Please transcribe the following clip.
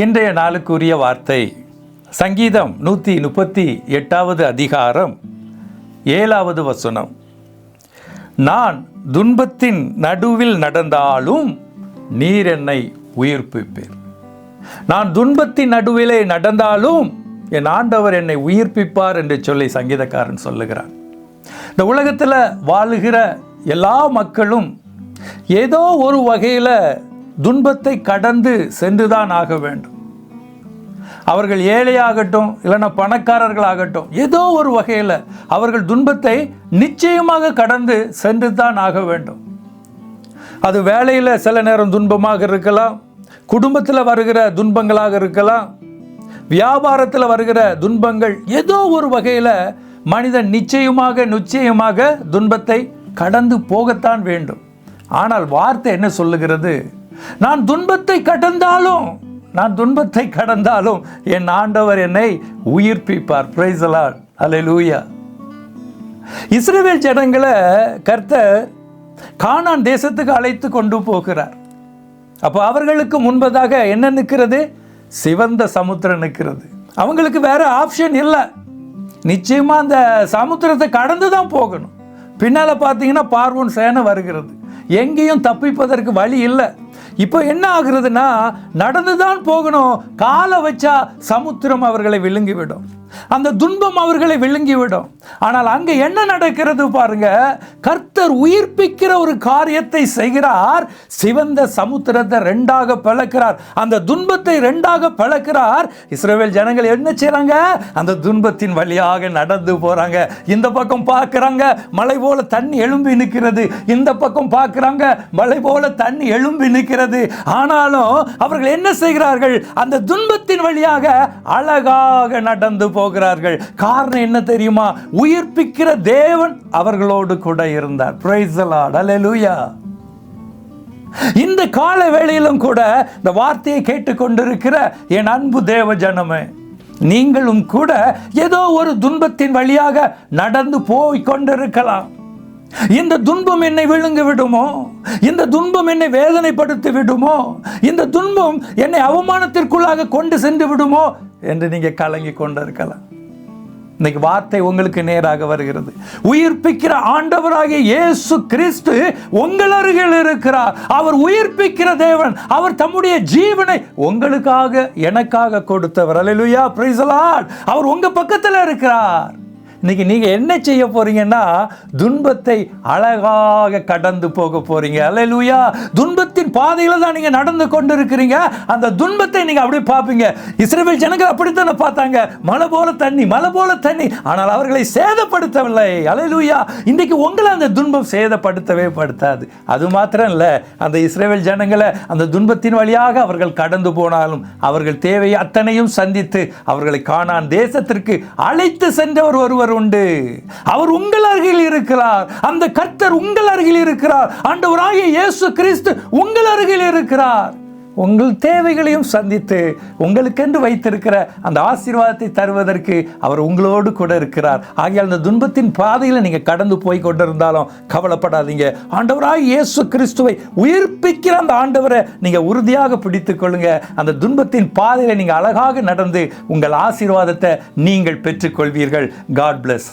இன்றைய நாளுக்குரிய வார்த்தை சங்கீதம் நூற்றி முப்பத்தி எட்டாவது அதிகாரம் ஏழாவது வசனம். நான் துன்பத்தின் நடுவில் நடந்தாலும் நீர் என்னை உயிர்ப்பிப்பீர். நான் துன்பத்தின் நடுவிலே நடந்தாலும் என் ஆண்டவர் என்னை உயிர்ப்பிப்பார் என்று சொல்லி சங்கீதக்காரன் சொல்லுகிறான். இந்த உலகத்தில் வாழுகிற எல்லா மக்களும் ஏதோ ஒரு வகையில் துன்பத்தை கடந்து சென்றுதான் ஆக வேண்டும். அவர்கள் ஏழையாகட்டும் இல்லைன்னா பணக்காரர்களாகட்டும் ஏதோ ஒரு வகையில் அவர்கள் துன்பத்தை நிச்சயமாக கடந்து சென்று தான் ஆக வேண்டும். அது வேலையில் சில நேரம் துன்பமாக இருக்கலாம் குடும்பத்தில் வருகிற துன்பங்களாக இருக்கலாம் வியாபாரத்தில் வருகிற துன்பங்கள் ஏதோ ஒரு வகையில் மனிதன் நிச்சயமாக நிச்சயமாக துன்பத்தை கடந்து போகத்தான் வேண்டும். ஆனால் வார்த்தை என்ன சொல்லுகிறது? நான் துன்பத்தை கடந்தாலும் நான் துன்பத்தை கடந்தாலும் என் ஆண்டவர் என்னை உயிர்ப்பிப்பார். பிரைசலாட் அலை லூயா இஸ்ரேல் ஜனங்களை கர்த்தர் கானான் தேசத்துக்கு அழைத்து கொண்டு போகிறார். அப்போ அவர்களுக்கு முன்பதாக என்ன நிற்கிறது? சிவந்த சமுத்திரம் நிற்கிறது. அவங்களுக்கு வேற ஆப்ஷன் இல்லை. நிச்சயமாக அந்த சமுத்திரத்தை கடந்து தான் போகணும். பின்னால் பார்த்தீங்கன்னா பார்வோன் சேனை வருகிறது. எங்கேயும் தப்பிப்பதற்கு வழி இல்லை. இப்போ என்ன ஆகுறதுன்னா நடந்துதான் போகணும். காலை வச்சா சமுத்திரம் அவர்களை விழுங்கிவிடும். அந்த துன்பம் அவர்களை விழுங்கிவிடும். ஆனால் அங்கே என்ன நடக்கிறது பாருங்க கர்த்தர் உயிர்ப்பிக்கிற ஒரு காரியத்தை செய்கிறார். சிவந்த சமுத்திரத்தை ரெண்டாக பிளக்கிறார். அந்த துன்பத்தை ரெண்டாக பிளக்கிறார். இஸ்ரேல் ஜனங்கள் என்ன செய்றாங்க? அந்த துன்பத்தின் வழியாக நடந்து போறாங்க. இந்த பக்கம் பார்க்கறாங்க மலை போல தண்ணி எழும்பி நிற்கிறது. இந்த பக்கம் பார்க்கறாங்க மலை போல தண்ணி எழும்பி நிற்கிறது. இருக்கிறது. ஆனாலும் அவர்கள் என்ன செய்கிறார்கள்? அந்த துன்பத்தின் வழியாக அழகாக நடந்து போகிறார்கள். காரணம் என்ன தெரியுமா? உயிர்ப்பிக்கிற தேவன் அவர்களோடு கூட இருந்தார். பிரைஸ் அலலூயா இந்த கால வேளையிலும் கூட இந்த வார்த்தையை கேட்டுக்கொண்டிருக்கிற என் அன்பு தேவ ஜனமே நீங்களும் கூட ஏதோ ஒரு துன்பத்தின் வழியாக நடந்து போய் கொண்டிருக்கலாம். இந்த துன்பம் என்னை விழுங்கி விடுமோ? இந்த துன்பம் என்னை வேதனைப்படுத்தி விடுமோ? இந்த துன்பம் என்னை அவமானத்திற்குள்ளாக கொண்டு சென்று விடுமோ? என்று நீங்க கலங்கி கொண்டிருக்கலாம். இன்னைக்கு வார்த்தை உங்களுக்கு நேராக வருகிறது. உயிர்ப்பிக்கிற ஆண்டவராகிய இயேசு கிறிஸ்து உங்கள் அருகில் இருக்கிறார். அவர் உயிர்ப்பிக்கிற தேவன் அவர் தம்முடைய ஜீவனை உங்களுக்காக எனக்காக கொடுத்தவர். அல்லேலூயா பிரைஸ் அவர் உங்க பக்கத்தில் இருக்கிறார். இன்னைக்கு நீங்க என்ன செய்ய போறீங்கன்னா துன்பத்தை அழகாக கடந்து போக போறீங்க. அல்லேலூயா. துன்பத்தின் பாதையில் தான் நீங்க நடந்து கொண்டு இருக்கிறீங்க அந்த துன்பத்தை நீங்க அப்படியே பார்ப்பீங்க. இஸ்ரேல் ஜனங்கள் அப்படித்தானே பார்த்தாங்க. மலை போல தண்ணி மலை போல தண்ணி. ஆனால் அவர்களை சேதப்படுத்தவில்லை. அல்லேலூயா. இன்னைக்கு உங்களை அந்த துன்பம் சேதப்படுத்தவே படுத்தாது. அது மாத்திரம் இல்லை. அந்த இஸ்ரேல் ஜனங்களை அந்த துன்பத்தின் வழியாக அவர்கள் கடந்து போனாலும் அவர்கள் தேவையை அத்தனையும் சந்தித்து அவர்களை காணான் தேசத்திற்கு அழைத்து சென்றவர் ஒருவர் உண்டு. அவர் உங்கள் அருகில் இருக்கிறார். அந்த கர்த்தர் உங்கள் அருகில் இருக்கிறார். ஆண்டவராகிய இயேசு கிறிஸ்து உங்கள் அருகில் இருக்கிறார். உங்கள் தேவைகளையும் சந்தித்து உங்களுக்கென்று வைத்திருக்கிற அந்த ஆசீர்வாதத்தை தருவதற்கு அவர் உங்களோடு கூட இருக்கிறார். ஆகியால் அந்த துன்பத்தின் பாதையில் நீங்கள் கடந்து போய் கொண்டிருந்தாலும் கவலைப்படாதீங்க. ஆண்டவராக இயேசு கிறிஸ்துவை உயிர்ப்பிக்கிற அந்த ஆண்டவரை நீங்கள் உறுதியாக பிடித்து கொள்ளுங்க. அந்த துன்பத்தின் பாதையில் நீங்கள் அழகாக நடந்து உங்கள் ஆசீர்வாதத்தை நீங்கள் பெற்றுக்கொள்வீர்கள். God plus